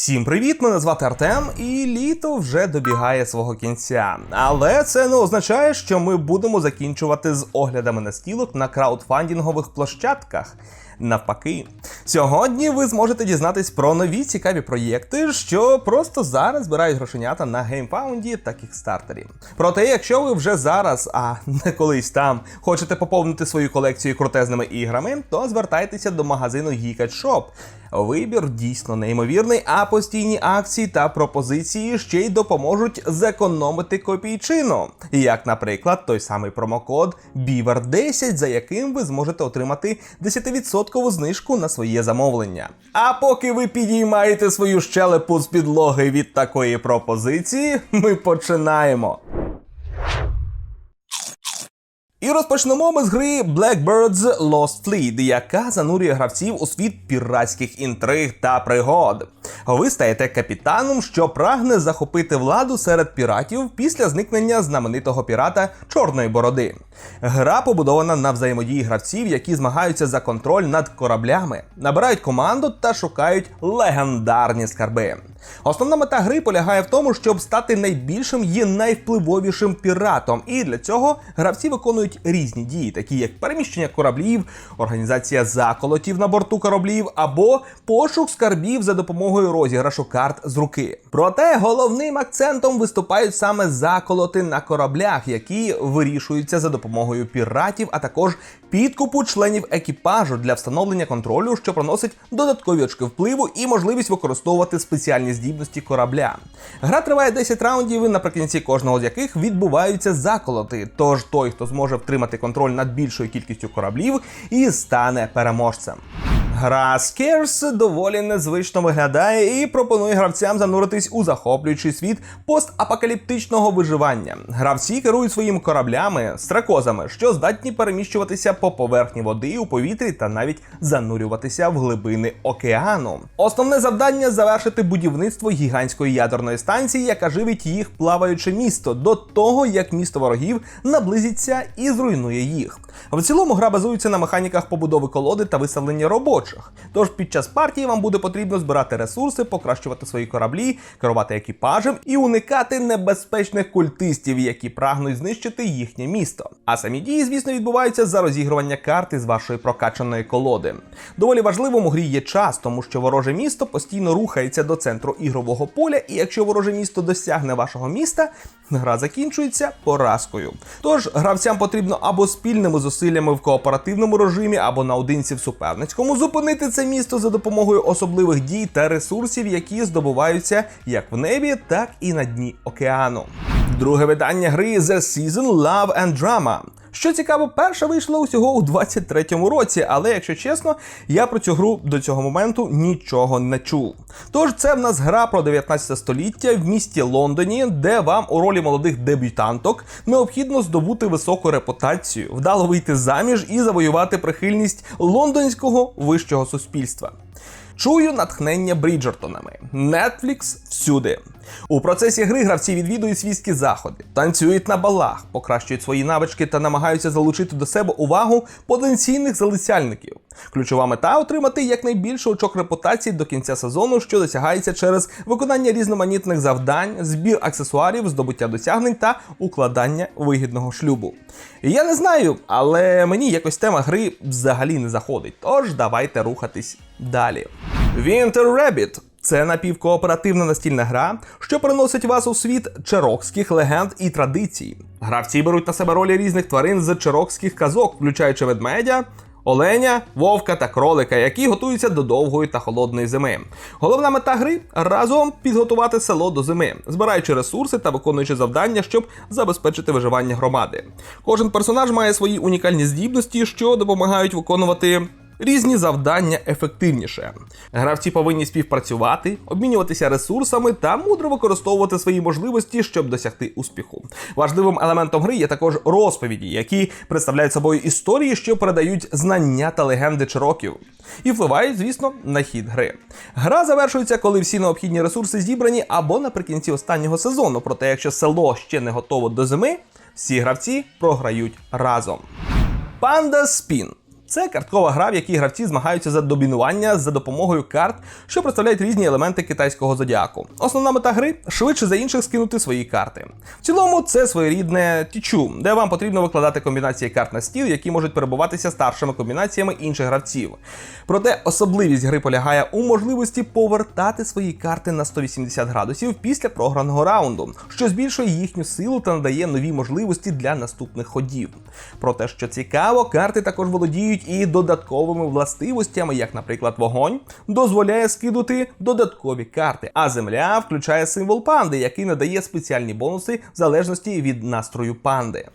Всім привіт! Мене звати Артем, і літо вже добігає свого кінця. Але це не означає, що ми будемо закінчувати з оглядами настілок на краудфандингових площадках. Навпаки, сьогодні ви зможете дізнатись про нові цікаві проєкти, що просто зараз збирають грошенята на геймпаунді та кікстартері. Проте, якщо ви вже зараз, а не колись там, хочете поповнити свою колекцію крутезними іграми, то звертайтеся до магазину Geeked Shop. Вибір дійсно неймовірний, а постійні акції та пропозиції ще й допоможуть зекономити копійчину. Як, наприклад, той самий промокод BEAVER10, за яким ви зможете отримати 10% знижку на своє замовлення. А поки ви підіймаєте свою щелепу з підлоги від такої пропозиції, ми починаємо. І розпочнемо ми з гри Blackbird's Lost Fleet, яка занурює гравців у світ піратських інтриг та пригод. Ви стаєте капітаном, що прагне захопити владу серед піратів після зникнення знаменитого пірата Чорної Бороди. Гра побудована на взаємодії гравців, які змагаються за контроль над кораблями, набирають команду та шукають легендарні скарби. Основна мета гри полягає в тому, щоб стати найбільшим і найвпливовішим піратом. І для цього гравці виконують різні дії, такі як переміщення кораблів, організація заколотів на борту кораблів або пошук скарбів за допомогою розіграшу карт з руки. Проте головним акцентом виступають саме заколоти на кораблях, які вирішуються за допомогою піратів, а також підкупу членів екіпажу для встановлення контролю, що проносить додаткові очки впливу і можливість використовувати спеціальні здібності корабля. Гра триває 10 раундів, наприкінці кожного з яких відбуваються заколоти. Тож той, хто зможе втримати контроль над більшою кількістю кораблів, і стане переможцем. Гра Scarce доволі незвично виглядає і пропонує гравцям зануритись у захоплюючий світ постапокаліптичного виживання. Гравці керують своїми кораблями, стракозами, що здатні переміщуватися по поверхні води у повітрі та навіть занурюватися в глибини океану. Основне завдання завершити будівництво гігантської ядерної станції, яка живить їх плаваюче місто, до того як місто ворогів наблизиться і зруйнує їх. В цілому гра базується на механіках побудови колоди та виставлення робочих. Тож під час партії вам буде потрібно збирати ресурси, покращувати свої кораблі, керувати екіпажем і уникати небезпечних культистів, які прагнуть знищити їхнє місто. А самі дії, звісно, відбуваються за розігрування карти з вашої прокачаної колоди. Доволі важливим у грі є час, тому що вороже місто постійно рухається до центру ігрового поля, і якщо вороже місто досягне вашого міста, гра закінчується поразкою. Тож гравцям потрібно або спільними зусиллями в кооперативному режимі, або наодинці в суперницькому зупинити це місто за допомогою особливих дій та ресурсів, які здобуваються як в небі, так і на дні океану. Друге видання гри The Season Love and Drama. Що цікаво, перша вийшла усього у 23-му році, але якщо чесно, я про цю гру до цього моменту нічого не чув. Тож це в нас гра про 19 століття в місті Лондоні, де вам у ролі молодих дебютанток необхідно здобути високу репутацію, вдало вийти заміж і завоювати прихильність лондонського вищого суспільства. Чую натхнення Бріджертонами. Netflix всюди. У процесі гри гравці відвідують свійські заходи, танцюють на балах, покращують свої навички та намагаються залучити до себе увагу потенційних залицяльників. Ключова мета отримати якнайбільше очок репутації до кінця сезону, що досягається через виконання різноманітних завдань, збір аксесуарів, здобуття досягнень та укладання вигідного шлюбу. Я не знаю, але мені якось тема гри взагалі не заходить. Тож давайте рухатись далі. Winter Rabbit це напівкооперативна настільна гра, що переносить вас у світ черокських легенд і традицій. Гравці беруть на себе ролі різних тварин з черокських казок, включаючи ведмедя. Оленя, вовка та кролика, які готуються до довгої та холодної зими. Головна мета гри разом підготувати село до зими, збираючи ресурси та виконуючи завдання, щоб забезпечити виживання громади. Кожен персонаж має свої унікальні здібності, що допомагають виконувати різні завдання ефективніше. Гравці повинні співпрацювати, обмінюватися ресурсами та мудро використовувати свої можливості, щоб досягти успіху. Важливим елементом гри є також розповіді, які представляють собою історії, що передають знання та легенди чироків. І впливають, звісно, на хід гри. Гра завершується, коли всі необхідні ресурси зібрані або наприкінці останнього сезону. Проте, якщо село ще не готово до зими, всі гравці програють разом. Panda Spin Це карткова гра, в якій гравці змагаються за домінування за допомогою карт, що представляють різні елементи китайського зодіаку. Основна мета гри швидше за інших скинути свої карти. В цілому, це своєрідне тічу, де вам потрібно викладати комбінації карт на стіл, які можуть перебуватися старшими комбінаціями інших гравців. Проте особливість гри полягає у можливості повертати свої карти на 180 градусів після програного раунду, що збільшує їхню силу та надає нові можливості для наступних ходів. Проте, що цікаво, карти також володіють і додатковими властивостями, як, наприклад, вогонь дозволяє скидати додаткові карти, а земля включає символ панди, який надає спеціальні бонуси в залежності від настрою панди.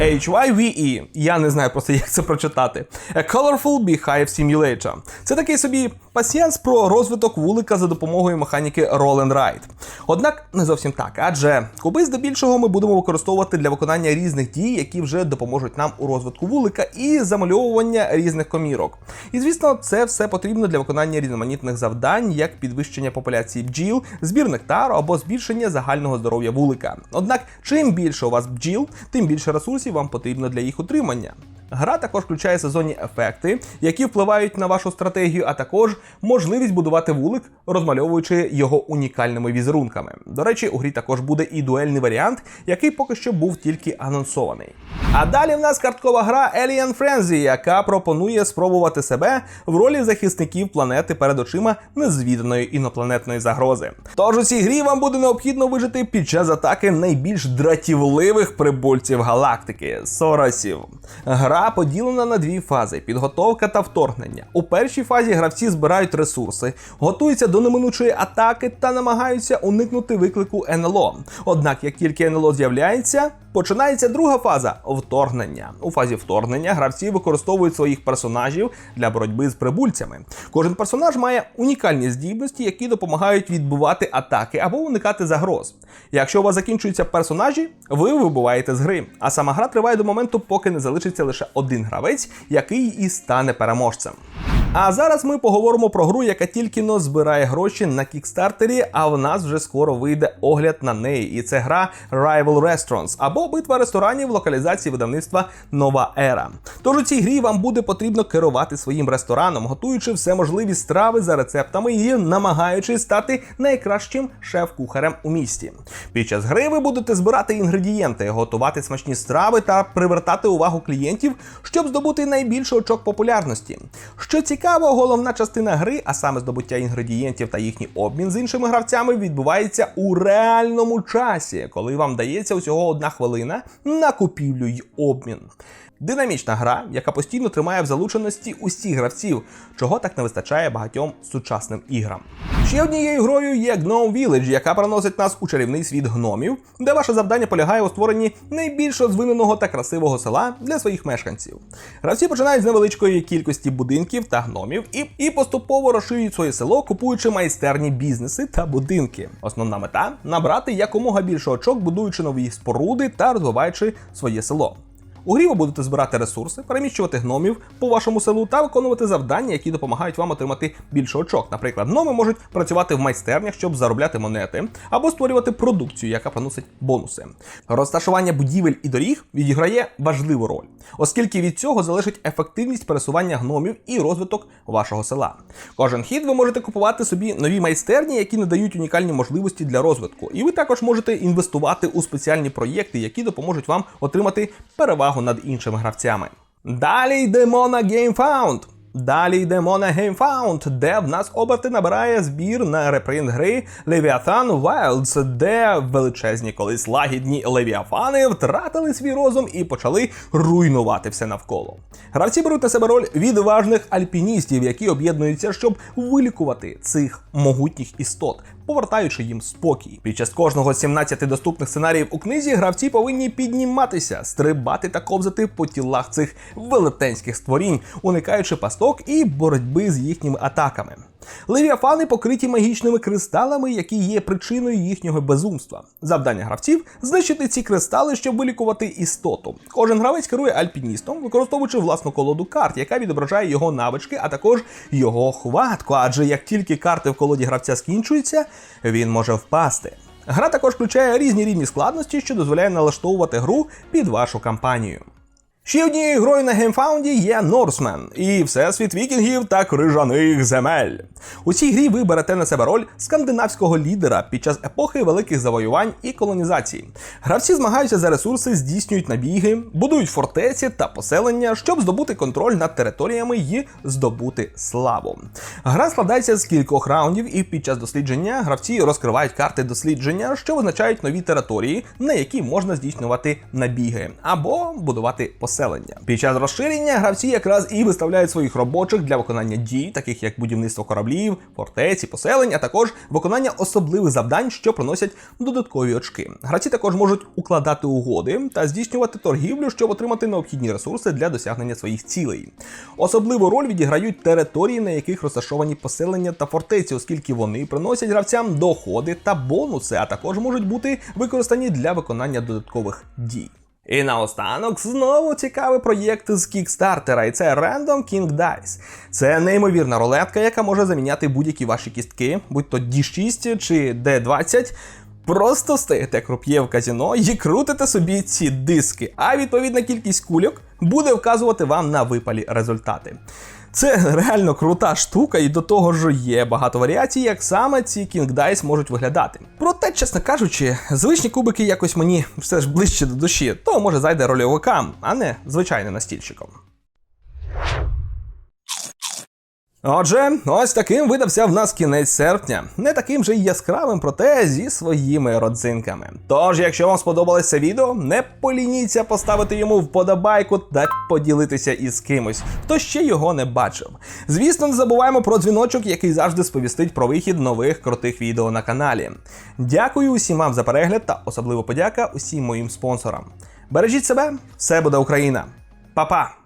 HYVE, я не знаю просто як це прочитати. A Colorful Beehive Simulator. Це такий собі пасіянс про розвиток вулика за допомогою механіки Roll Ride. Однак не зовсім так, адже куби здебільшого ми будемо використовувати для виконання різних дій, які вже допоможуть нам у розвитку вулика і замальовування різних комірок. І звісно, це все потрібно для виконання різноманітних завдань, як підвищення популяції бджіл, збір нектару або збільшення загального здоров'я вулика. Однак, чим більше у вас бджіл, тим більше ресурсів вам потрібно для їх утримання. Гра також включає сезонні ефекти, які впливають на вашу стратегію, а також можливість будувати вулик, розмальовуючи його унікальними візерунками. До речі, у грі також буде і дуельний варіант, який поки що був тільки анонсований. А далі в нас карткова гра Alien Frenzy, яка пропонує спробувати себе в ролі захисників планети перед очима незвіданої інопланетної загрози. Тож у цій грі вам буде необхідно вижити під час атаки найбільш дратівливих прибульців галактики Соросів. Гра поділена на дві фази: підготовка та вторгнення. У першій фазі гравці збирають ресурси, готуються до неминучої атаки та намагаються уникнути виклику НЛО. Однак, як тільки НЛО з'являється, починається друга фаза вторгнення. У фазі вторгнення гравці використовують своїх персонажів для боротьби з прибульцями. Кожен персонаж має унікальні здібності, які допомагають відбувати атаки або уникати загроз. Якщо у вас закінчуються персонажі, ви вибуваєте з гри. А сама гра триває до моменту, поки не залишиться лише один гравець, який і стане переможцем. А зараз ми поговоримо про гру, яка тільки но збирає гроші на кікстартері, а в нас вже скоро вийде огляд на неї. І це гра Rival Restaurants або битва ресторанів локалізації видавництва Нова Ера. Тож у цій грі вам буде потрібно керувати своїм рестораном, готуючи все можливі страви за рецептами і намагаючись стати найкращим шеф-кухарем у місті. Під час гри ви будете збирати інгредієнти, готувати смачні страви та привертати увагу клієнтів, щоб здобути найбільший очок популярності. Що цікаво, головна частина гри, а саме здобуття інгредієнтів та їхній обмін з іншими гравцями, відбувається у реальному часі, коли вам дається усього одна хвилина на купівлю й обмін. Динамічна гра, яка постійно тримає в залученості усіх гравців, чого так не вистачає багатьом сучасним іграм. Ще однією грою є Gnome Village, яка переносить нас у чарівний світ гномів, де ваше завдання полягає у створенні найбільш розвиненого та красивого села для своїх мешканців. Гравці починають з невеличкої кількості будинків та гномів і, і поступово розширюють своє село, купуючи майстерні бізнеси та будинки. Основна мета набрати якомога більше очок, будуючи нові споруди та розвиваючи своє село. У грі ви будете збирати ресурси, переміщувати гномів по вашому селу та виконувати завдання, які допомагають вам отримати більше очок. Наприклад, гноми можуть працювати в майстернях, щоб заробляти монети, або створювати продукцію, яка приносить бонуси. Розташування будівель і доріг відіграє важливу роль, оскільки від цього залежить ефективність пересування гномів і розвиток вашого села. Кожен хід ви можете купувати собі нові майстерні, які надають унікальні можливості для розвитку. І ви також можете інвестувати у спеціальні проєкти, які допоможуть вам отримати перевагу над іншими гравцями. Далі йдемо на GameFound. Далі йдемо на GameFound, де в нас оберти набирає збір на репринт гри Leviathan Wilds, де величезні колись лагідні левіафани втратили свій розум і почали руйнувати все навколо. Гравці беруть на себе роль відважних альпіністів, які об'єднуються, щоб вилікувати цих могутніх істот, повертаючи їм спокій. Під час кожного з 17 доступних сценаріїв у книзі гравці повинні підніматися, стрибати та ковзати по тілах цих велетенських створінь, уникаючи пасток і боротьби з їхніми атаками. Левіафани покриті магічними кристалами, які є причиною їхнього безумства. Завдання гравців знищити ці кристали, щоб вилікувати істоту. Кожен гравець керує альпіністом, використовуючи власну колоду карт, яка відображає його навички, а також його хватку. Адже як тільки карти в колоді гравця скінчуються, він може впасти. Гра також включає різні рівні складності, що дозволяє налаштовувати гру під вашу кампанію. Ще однією грою на геймфаунді є Норсмен і всесвіт вікінгів та крижаних земель. У цій грі ви берете на себе роль скандинавського лідера під час епохи великих завоювань і колонізації. Гравці змагаються за ресурси, здійснюють набіги, будують фортеці та поселення, щоб здобути контроль над територіями і здобути славу. Гра складається з кількох раундів, і під час дослідження гравці розкривають карти дослідження, що визначають нові території, на які можна здійснювати набіги або будувати поселення. Під час розширення гравці якраз і виставляють своїх робочих для виконання дій, таких як будівництво кораблів, фортеці, поселень, а також виконання особливих завдань, що приносять додаткові очки. Гравці також можуть укладати угоди та здійснювати торгівлю, щоб отримати необхідні ресурси для досягнення своїх цілей. Особливу роль відіграють території, на яких розташовані поселення та фортеці, оскільки вони приносять гравцям доходи та бонуси, а також можуть бути використані для виконання додаткових дій. І наостанок знову цікавий проєкт з кікстартера, і це Random King Dice. Це неймовірна рулетка, яка може заміняти будь-які ваші кістки, будь то D6 чи D20. Просто стаєте круп'є в казіно і крутите собі ці диски, а відповідна кількість кульок буде вказувати вам на випалі результати. Це реально крута штука, і до того ж є багато варіацій, як саме ці Dice можуть виглядати. Проте, чесно кажучи, звичні кубики якось мені все ж ближче до душі, то може зайде рольовикам, а не звичайним настільщиком. Отже, ось таким видався в нас кінець серпня. Не таким же й яскравим, проте зі своїми родзинками. Тож, якщо вам сподобалось це відео, не полініться поставити йому вподобайку та поділитися із кимось, хто ще його не бачив. Звісно, не забуваємо про дзвіночок, який завжди сповістить про вихід нових крутих відео на каналі. Дякую усім вам за перегляд та особливо подяка усім моїм спонсорам. Бережіть себе, все буде Україна. Па-па!